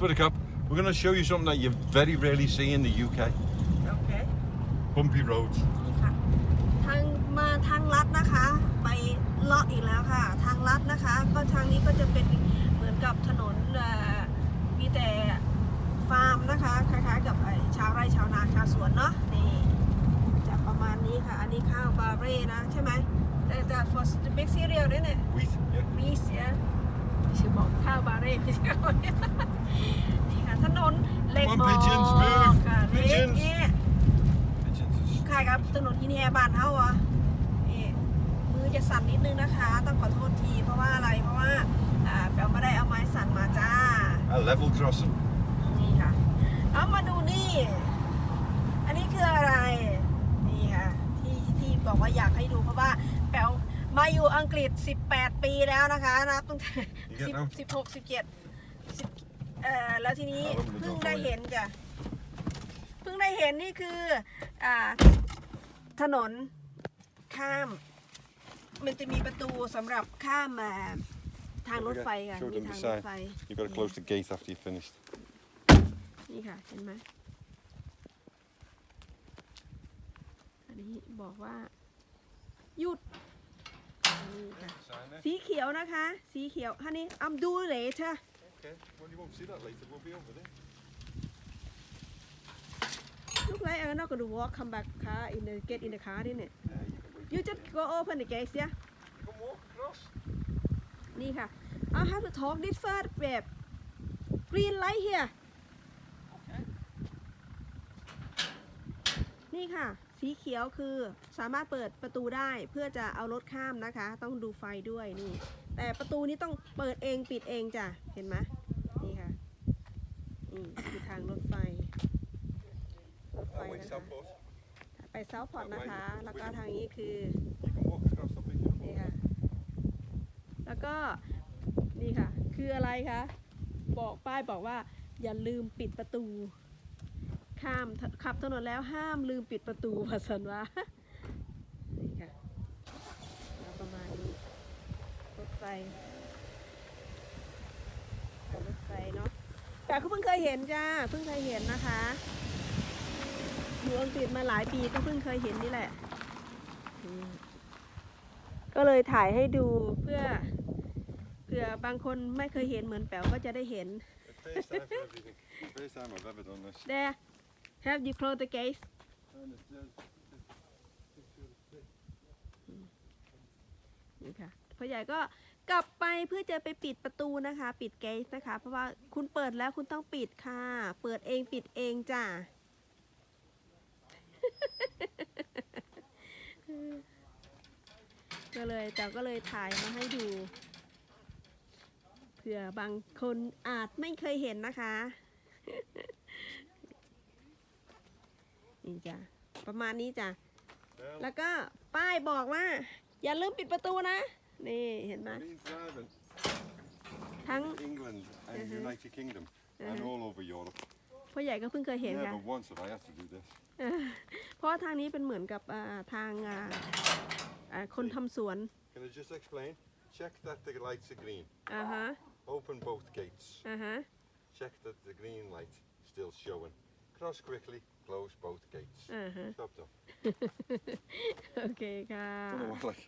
Buttercup, we're going to show you something that you very rarely see in the UK. โอเค Bumpy roads. นี่ค่ะทางมาทางลัดนะคะ ไปเลาะอีกแล้วค่ะ ทางลัดนะคะ ก็ทางนี้ก็จะเป็นเหมือนกับถนนเอ่อมีแต่ฟาร์มนะคะคล้ายๆกับไอ้ชาวไร่ชาวนาชาวสวนเนาะนี่จะประมาณนี้ค่ะ อันนี้ข้าวบาเร่นะใช่ไหมแต่แต่ for the big cereal ด้วยเนี่ย Wheat. Yeah. มีเสียชื่อบอกข้าวบาเร่ไม่ใช่ข้าวเนี่ย นี่ค่ะถนนเล็ก Come on, มอ pigeons, move. ค่ะเล็ก Pigeons. เนี่ย Pigeons is- ใครครับถนนที่แฮบ้านเฮาอะนี่มือจะสั่นนิดนึงนะคะ ต้องขอโทษทีเพราะว่าอะไรเพราะว่าอ่าแปลไม่ได้เอาไม้สั่นมาจ้า A level crossing. นี่ค่ะเอามาดูนี่ อันนี้คืออะไร นี่ค่ะที่ที่บอกว่าอยากให้ดูเพราะว่าแปลมาอยู่อังกฤษ 18 ปีแล้วนะคะนับตั้งแต่ You get 10 16 17 10เอ่อแล้วทีนี้เอาแล้วมันจะเพิ่งเข้าได้ไปเห็นจ้ะเพิ่งได้เห็นนี่คืออ่าถนนข้าม มันจะมีประตูสำหรับข้ามมาทางรถไฟค่ะ Show มี them ทาง the รถ sign. ไฟ You've got to close the gate after you've finished. นี่ค่ะ เห็นไหมอันนี้บอกว่า หยุดนี่ค่ะ Sign there. สีเขียวนะคะ สีเขียวฮันนี่อัมดูเลยเธอ Okay. Well, you won't see that later. We'll be over there. look like I'm not going to walk come back car in the get in the car นี่เนี่ย Yeah, you can wait. you just go open the gate เนี่ย You can walk across. นี่ค่ะ I have to talk this first แบบ green light here Okay. นี่ค่ะ สีเขียวคือสามารถเปิดประตูได้เพื่อจะเอารถข้ามนะคะ ต้องดูไฟด้วยนี่ แต่ประตูนี้ต้องเปิดเองปิดเองจ้ะ เห็นไหมนี่ค่ะ นี่คือทางรถไฟ รถไฟนะคะ ไปเซาพอร์ตนะคะ แล้วก็ทางนี้คือ นี่ค่ะ แล้วก็ นี่ค่ะ คืออะไรคะ บอกป้ายบอกว่า อย่าลืมปิดประตู ข้ามขับถนนแล้วห้ามลืมปิดประตูภาษาว่านี่ค่ะแล้วประมาณนี้ รถไฟรถไฟเนาะแต่ก็เพิ่งเคยเห็นจ้าเพิ่งเคยเห็นนะคะอยู่อังกฤษมาหลายปีก็เพิ่งเคยเห็นนี่แหละอืมก็เลยถ่ายให้ดูเพื่อเผื่อบางคนไม่เคยเห็นเหมือนแป๋วก็จะได้เห็น The first time for everything. The first time I've ever done this. There have you closed the gates And it's just- นี่ค่ะพ่อใหญ่ก็ กลับไปเพื่อจะไปปิดประตูนะคะ ปิดเกสนะคะ เพราะว่าคุณเปิดแล้วคุณต้องปิดค่ะ เปิดเองปิดเองจ้ะก็เลยแต่ก็เลยถ่ายมาให้ดูเผื่อบางคนอาจไม่เคยเห็นนะคะ นี่จ้ะประมาณนี้จ้ะแล้วก็ป้ายบอกว่า อย่าลืมปิดประตูนะ นี่เห็นไหม been driving ทั้ง England and Mhm. United Kingdom and Mhm. all over Europe. พ่อใหญ่ก็เพิ่งเคยเห็นค่ะ Never once have I had to do this. เออเพราะว่าทางนี้เป็นเหมือนกับอ่าทางอ่าอ่าคนทำสวน Can I just explain? Check that the lights are green. อ่าฮะ Open both gates. อ่าฮะ Check that the green light still showing. Cross quickly, close both gates. Uh-huh. Stop, stop. โอเคค่ะ Don't know what, like,